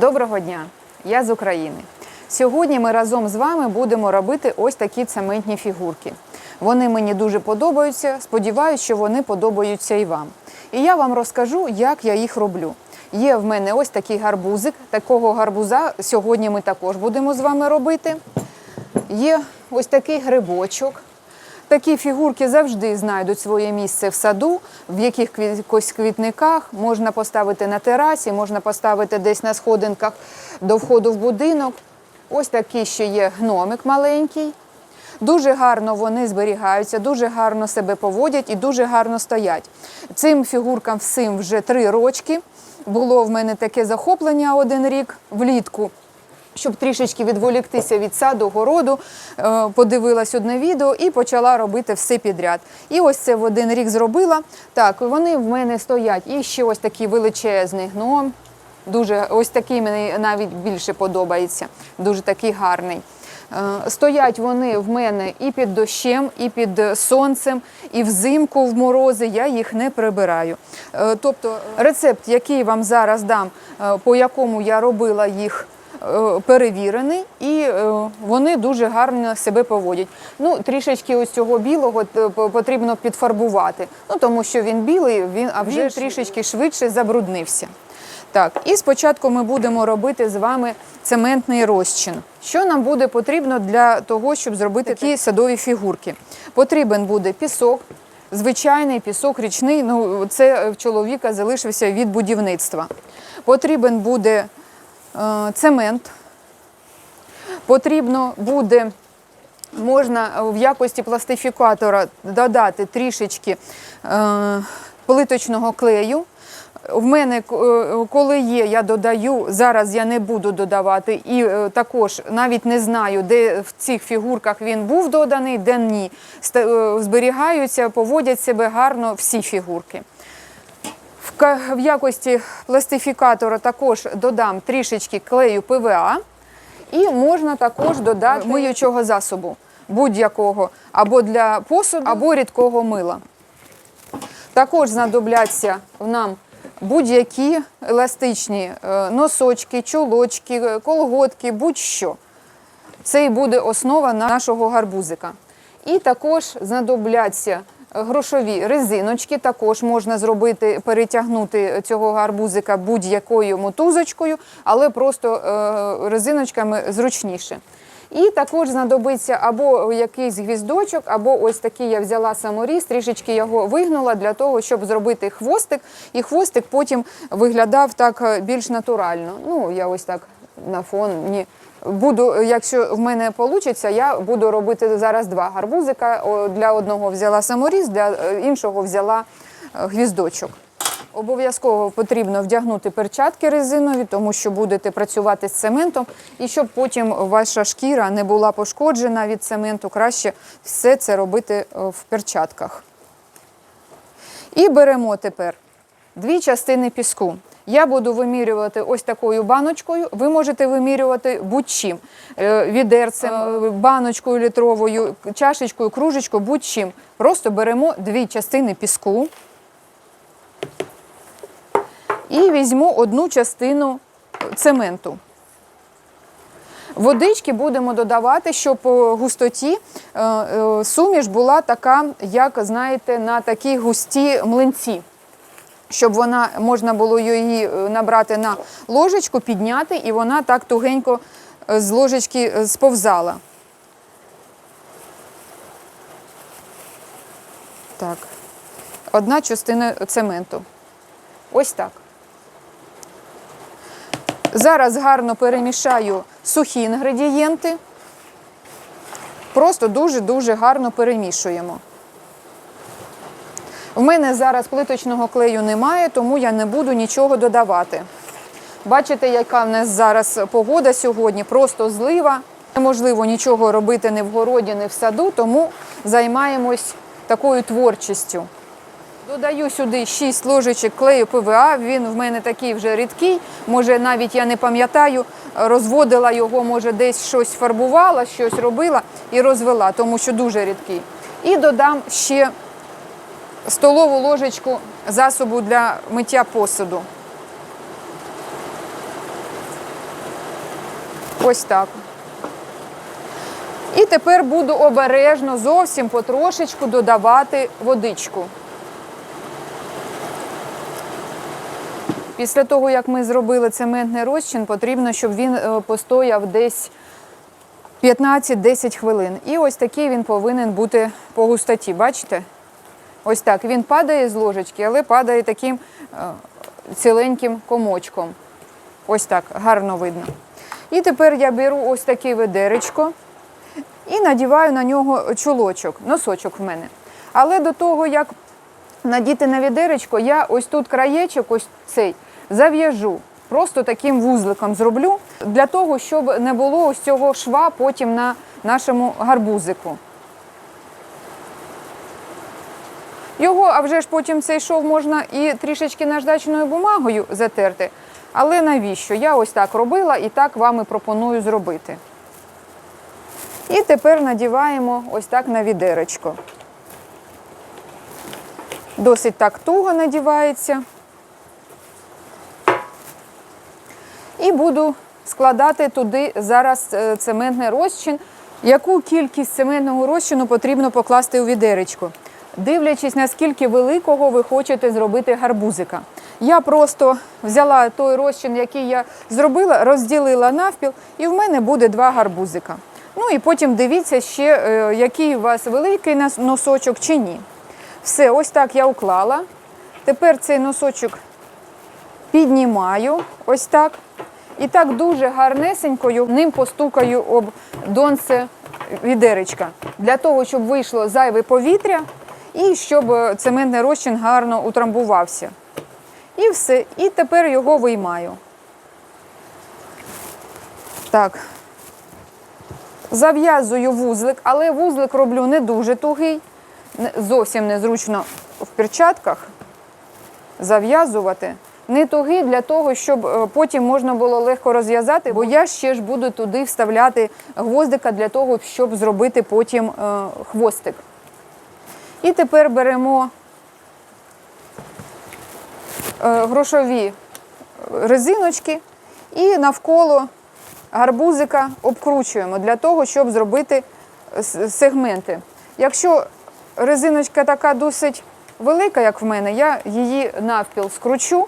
Доброго дня! Я з України. Сьогодні ми разом з вами будемо робити ось такі цементні фігурки. Вони мені дуже подобаються. Сподіваюся, що вони подобаються і вам. І я вам розкажу, як я їх роблю. Є в мене ось такий гарбузик. Такого гарбуза сьогодні ми також будемо з вами робити. Є ось такий грибочок. Такі фігурки завжди знайдуть своє місце в саду, в якихось квітниках можна поставити на терасі, можна поставити десь на сходинках до входу в будинок. Ось такий ще є гномик маленький. Дуже гарно вони зберігаються, дуже гарно себе поводять і дуже гарно стоять. Цим фігуркам всім вже три рочки. Було в мене таке захоплення один рік влітку щоб трішечки відволіктися від саду, городу, е, подивилась одне відео і почала робити все підряд. І ось це в один рік зробила. Так, вони в мене стоять. І ще ось такий величезний гном. Дуже ось такий мені навіть більше подобається. Дуже такий гарний. Е, Стоять вони в мене і під дощем, і під сонцем, і взимку в морози я їх не прибираю. Е, Тобто рецепт, який вам зараз дам, по якому я робила їх перевірений, і е, вони дуже гарно себе поводять. Ну, трішечки ось цього білого е, потрібно підфарбувати, ну тому що він білий, він а вже трішечки швидше забруднився. Так, і спочатку ми будемо робити з вами цементний розчин. Що нам буде потрібно для того, щоб зробити такі садові фігурки? Потрібен буде пісок, звичайний пісок річний. Ну, це в чоловіка залишився від будівництва. Потрібен буде е, цемент. Потрібно буде, можна в якості пластифікатора додати трішечки е, плиточного клею. В мене, е, коли є, я додаю. Зараз я не буду додавати. І е, також навіть не знаю, де в цих фігурках він був доданий, де ні. Е, Зберігаються, поводять себе гарно всі фігурки. В якості пластифікатора також додам трішечки клею ПВА. І можна також додати миючого засобу будь-якого або для посуду, або рідкого мила. Також знадобляться нам будь-які еластичні е, носочки, чулочки, е, колготки, будь-що. Це і буде основа нашого гарбузика. І також знадобляться грошові резиночки. Також можна зробити, перетягнути цього гарбузика будь-якою мотузочкою, але просто е, резиночками зручніше. І також знадобиться або якийсь гвіздочок, або ось такий я взяла саморіз, трішечки його вигнула для того, щоб зробити хвостик, і хвостик потім виглядав так е, більш натурально. Ну, я ось так на фоні. Буду, якщо в мене вийде, я буду робити зараз два гарбузика. Для одного взяла саморіз, для е, іншого взяла е, гвіздочок. Обов'язково потрібно вдягнути перчатки резинові, тому що будете працювати з цементом, і щоб потім ваша шкіра не була пошкоджена від цементу, краще все це робити е, в перчатках. І беремо тепер дві частини піску. Я буду вимірювати ось такою баночкою. Ви можете вимірювати будь-чим. Е, Відерцем, е, баночкою літровою, чашечкою, кружечкою, будь-чим. Просто беремо дві частини піску і візьму одну частину цементу. Водички будемо додавати, щоб по густоті е, е, суміш була така, як знаєте, на такій густі млинці. Щоб вона можна було її е, набрати на ложечку, підняти, і вона так тугенько е, з ложечки е, сповзала. Так, одна частина цементу. Ось так. Зараз гарно перемішаю сухі інгредієнти. Просто дуже-дуже гарно перемішуємо. В мене зараз плиточного клею немає, тому я не буду нічого додавати. Бачите, яка в нас зараз погода сьогодні, просто злива. Неможливо нічого робити не в городі, не в саду, тому займаємось такою творчістю. Додаю сюди 6 ложечок клею ПВА. Він в мене такий вже рідкий. Може, навіть я не пам'ятаю, розводила його, може, десь щось фарбувала, щось робила і розвела, тому що дуже рідкий. І додам ще столову ложечку засобу для миття посуду. Ось так. І тепер буду обережно зовсім потрошечку додавати водичку. Після того, як ми зробили цементний розчин, потрібно, щоб він е, постояв десь 15-10 хвилин. І ось такий він повинен бути по густоті. Бачите? Ось так. Він падає з ложечки, але падає таким е, ціленьким комочком. Ось так, гарно видно. І тепер я беру ось таке ведеречко і надіваю на нього чулочок, носочок в мене. Але до того, як надіти на відеречко, я ось тут краєчок, ось цей, зав'яжу. Просто таким вузликом зроблю, для того, щоб не було ось цього шва потім на нашому гарбузику. Його, а вже ж потім цей шов можна і трішечки наждачною бумагою затерти. Але навіщо? Я ось так робила і так вам і пропоную зробити. І тепер надіваємо ось так на відеречко. Досить так туго надівається. І буду складати туди зараз е, цементний розчин. Яку кількість цементного розчину потрібно покласти у відеречко? Дивлячись, наскільки великого ви хочете зробити гарбузика. Я просто взяла той розчин, який я зробила, розділила навпіл, і в мене буде два гарбузика. Ну і потім дивіться ще, е, який у вас великий носочок чи ні. Все, ось так я уклала. Тепер цей носочок піднімаю, ось так. І так дуже гарнесенькою ним постукаю об донце відеречка, для того, щоб вийшло зайве повітря і щоб е, цементний розчин гарно утрамбувався. І все. І тепер його виймаю. Так. Зав'язую вузлик, але вузлик роблю не дуже тугий, зовсім незручно в перчатках зав'язувати. Не тугий для того, щоб е, потім можна було легко розв'язати, бо я ще ж буду туди вставляти гвоздика для того, щоб зробити потім е, хвостик. І тепер беремо е, грошові резиночки і навколо гарбузика обкручуємо для того, щоб зробити сегменти. Якщо резиночка така досить велика, як в мене, я її навпіл скручу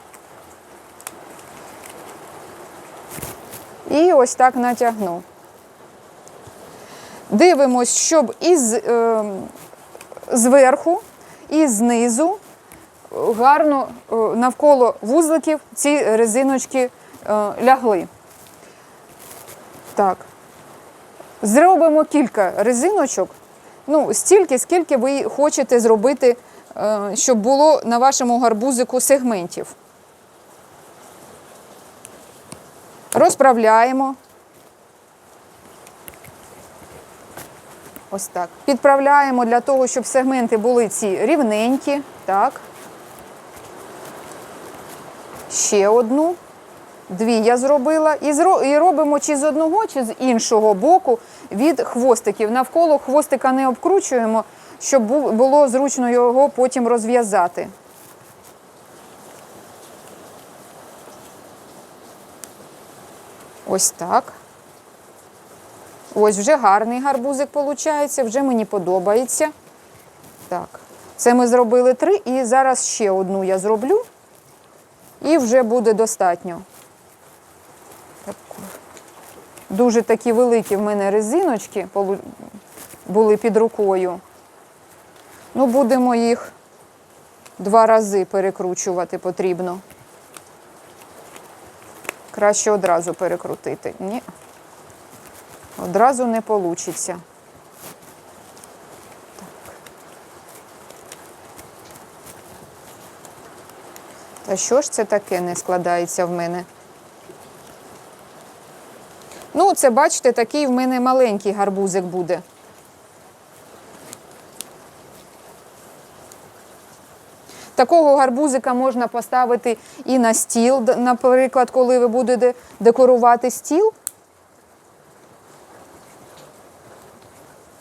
і ось так натягну. Дивимось, щоб із е, зверху і знизу гарно е, навколо вузликів ці резиночки е, лягли. Так. Зробимо кілька резиночок. Ну, стільки, скільки ви хочете зробити, е, щоб було на вашому гарбузику сегментів. Розправляємо. Ось так. Підправляємо для того, щоб сегменти були ці рівненькі. Так. Ще одну. Дві я зробила. І, і робимо чи з одного, чи з іншого боку від хвостиків. Навколо хвостика не обкручуємо, щоб було зручно його потім розв'язати. Ось так. Ось вже гарний гарбузик виходить, вже мені подобається. Так, це ми зробили три, і зараз ще одну я зроблю, і вже буде достатньо. Дуже такі великі в мене резиночки були під рукою. Ну, будемо їх два рази перекручувати потрібно. Краще одразу перекрутити. Ні. Одразу не вийде. Та що ж це таке не складається в мене? Ну, це, бачите, такий в мене маленький гарбузик буде. Такого гарбузика можна поставити і на стіл, наприклад, коли ви будете декорувати стіл.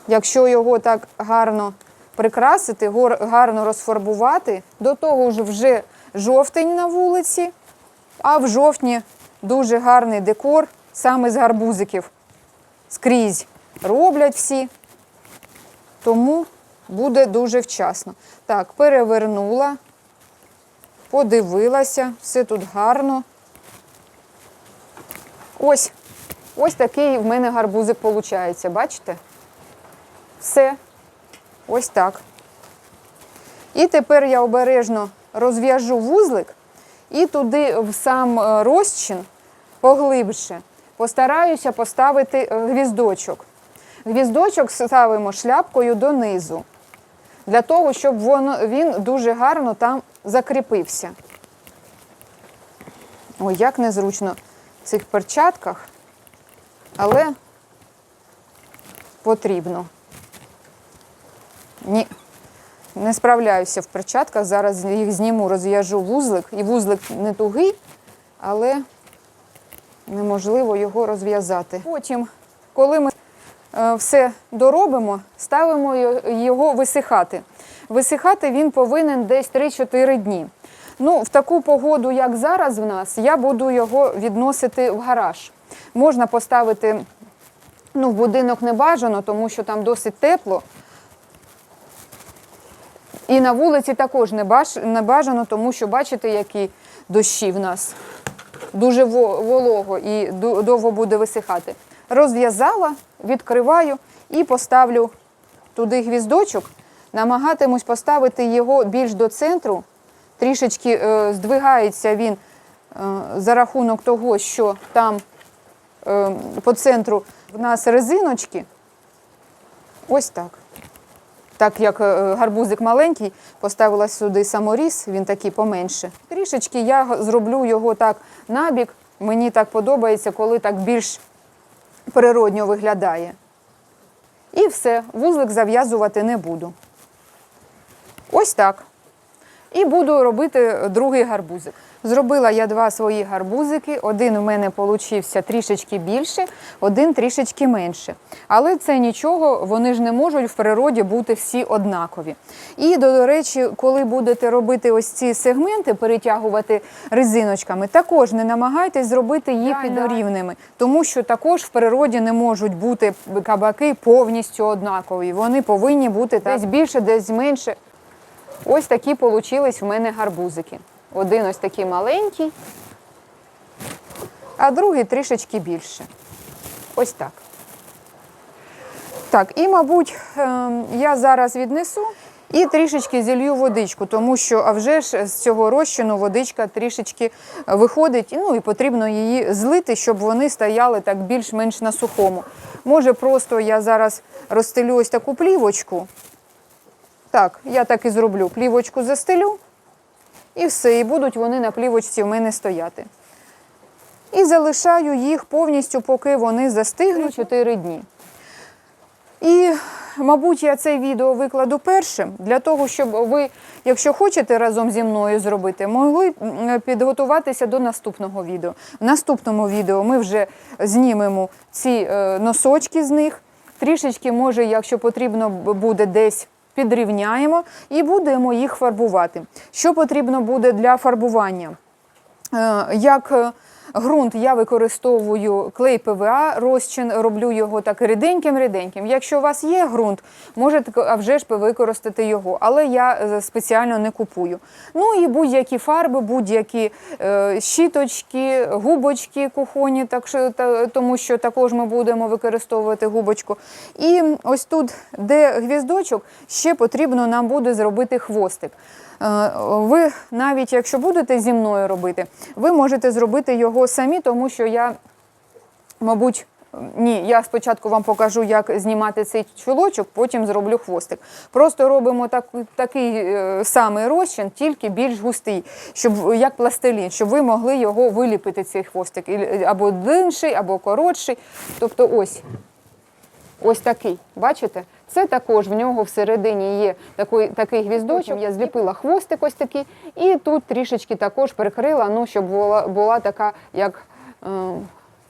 Якщо його так гарно прикрасити, гарно розфарбувати, до того ж вже жовтень на вулиці, а в жовтні дуже гарний декор саме з гарбузиків. Скрізь роблять всі, тому буде дуже вчасно. Так, перевернула, подивилася, все тут гарно. Ось, ось такий в мене гарбузик виходить, бачите? Все. Ось так. І тепер я обережно розв'яжу вузлик і туди в сам е, розчин поглибше постараюся поставити е, гвіздочок. Гвіздочок ставимо шляпкою донизу, для того, щоб він дуже гарно там закріпився. Ой, як незручно в цих перчатках, але потрібно. Ні, не справляюся в перчатках. Зараз їх зніму, розв'яжу вузлик. І вузлик не тугий, але неможливо його розв'язати. Потім, коли ми е, все доробимо, ставимо його висихати. Висихати він повинен десь 3-4 дні. Ну, в таку погоду, як зараз в нас, я буду його відносити в гараж. Можна поставити ну, в будинок не бажано, тому що там досить тепло. І на вулиці також не, баж, не бажано, тому що бачите, які дощі в нас. Дуже волого і довго буде висихати. Розв'язала, відкриваю і поставлю туди гвіздочок. Намагатимусь поставити його більш до центру. Трішечки е, здвигається він е, за рахунок того, що там е, по центру в нас резиночки. Ось так. Так як е, гарбузик маленький, поставила сюди саморіз, він такий поменше. Трішечки я зроблю його так набік. Мені так подобається, коли так більш природньо виглядає. І все, вузлик зав'язувати не буду. Ось так. І буду робити другий гарбузик. Зробила я два свої гарбузики. Один у мене получився трішечки більше, один трішечки менше. Але це нічого, вони ж не можуть в природі бути всі однакові. І, до, до речі, коли будете робити ось ці сегменти, перетягувати резиночками, також не намагайтесь зробити їх однорівними, тому що також в природі не можуть бути кабаки повністю однакові. Вони повинні бути десь більше, десь менше. Ось такі получились в мене гарбузики. Один ось такий маленький, а другий трішечки більше. Ось так. Так, і, мабуть, ем, я зараз віднесу і трішечки зілью водичку, тому що, а вже ж з цього розчину водичка трішечки виходить, ну і потрібно її злити, щоб вони стояли так більш-менш на сухому. Може, просто я зараз розстелю ось таку плівочку. Так, я так і зроблю. Плівочку застелю, і все, і будуть вони на плівочці в мене стояти. І залишаю їх повністю, поки вони застигнуть 4 дні. І, мабуть, я це відео викладу першим, для того, щоб ви, якщо хочете разом зі мною зробити, могли підготуватися до наступного відео. В наступному відео ми вже знімемо ці е, носочки з них. Трішечки, може, якщо потрібно буде десь. Підрівняємо і будемо їх фарбувати. Що потрібно буде для фарбування? Е, Як е, ґрунт я використовую клей ПВА, розчин, роблю його так ріденьким-ріденьким. Якщо у вас є ґрунт, можете вже ж використати його, але я е, спеціально не купую. Ну і будь-які фарби, будь-які е, щіточки, губочки кухонні, так що, тому що також ми будемо використовувати губочку. І ось тут, де гвіздочок, ще потрібно нам буде зробити хвостик. Е, Ви навіть якщо будете зі мною робити, ви можете зробити його самі, тому що я, мабуть, ні, я спочатку вам покажу, як знімати цей чулочок, потім зроблю хвостик. Просто робимо так, такий е, самий розчин, тільки більш густий, щоб як пластилін, щоб ви могли його виліпити, цей хвостик, або длинший, або коротший. Тобто ось. Ось такий, бачите? Це також в нього всередині є такий, такий гвіздочок. Я зліпила хвостик ось такий, і тут трішечки також прикрила, ну, щоб була, була така, як, е,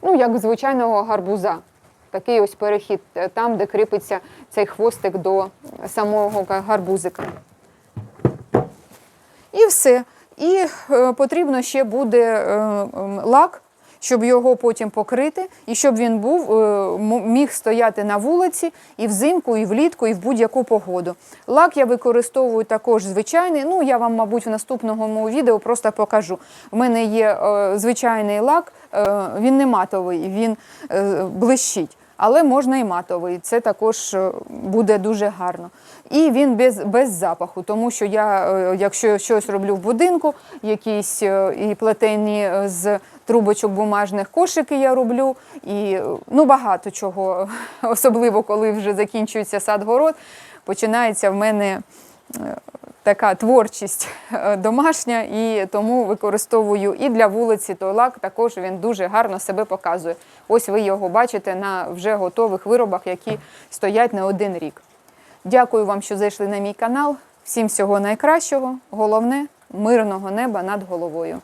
ну, як звичайного гарбуза. Такий ось перехід е, там, де кріпиться цей хвостик до самого гарбузика. І все. І е, потрібно ще буде лак, щоб його потім покрити, і щоб він був, е, міг стояти на вулиці і взимку, і влітку, і в будь-яку погоду. Лак я використовую також звичайний. Ну, я вам, мабуть, в наступному відео просто покажу. У мене є е, звичайний лак, е, він не матовий, він блищить. Але можна і матовий, це також буде дуже гарно. І він без, без запаху, тому що я, е, якщо щось роблю в будинку, якісь е, і плетені е, з трубочок бумажних кошики я роблю, і ну, багато чого, особливо коли вже закінчується сад-город, починається в мене така творчість домашня, і тому використовую і для вулиці той лак. Також він дуже гарно себе показує. Ось ви його бачите на вже готових виробах, які стоять не один рік. Дякую вам, що зайшли на мій канал. Всім всього найкращого. Головне мирного неба над головою.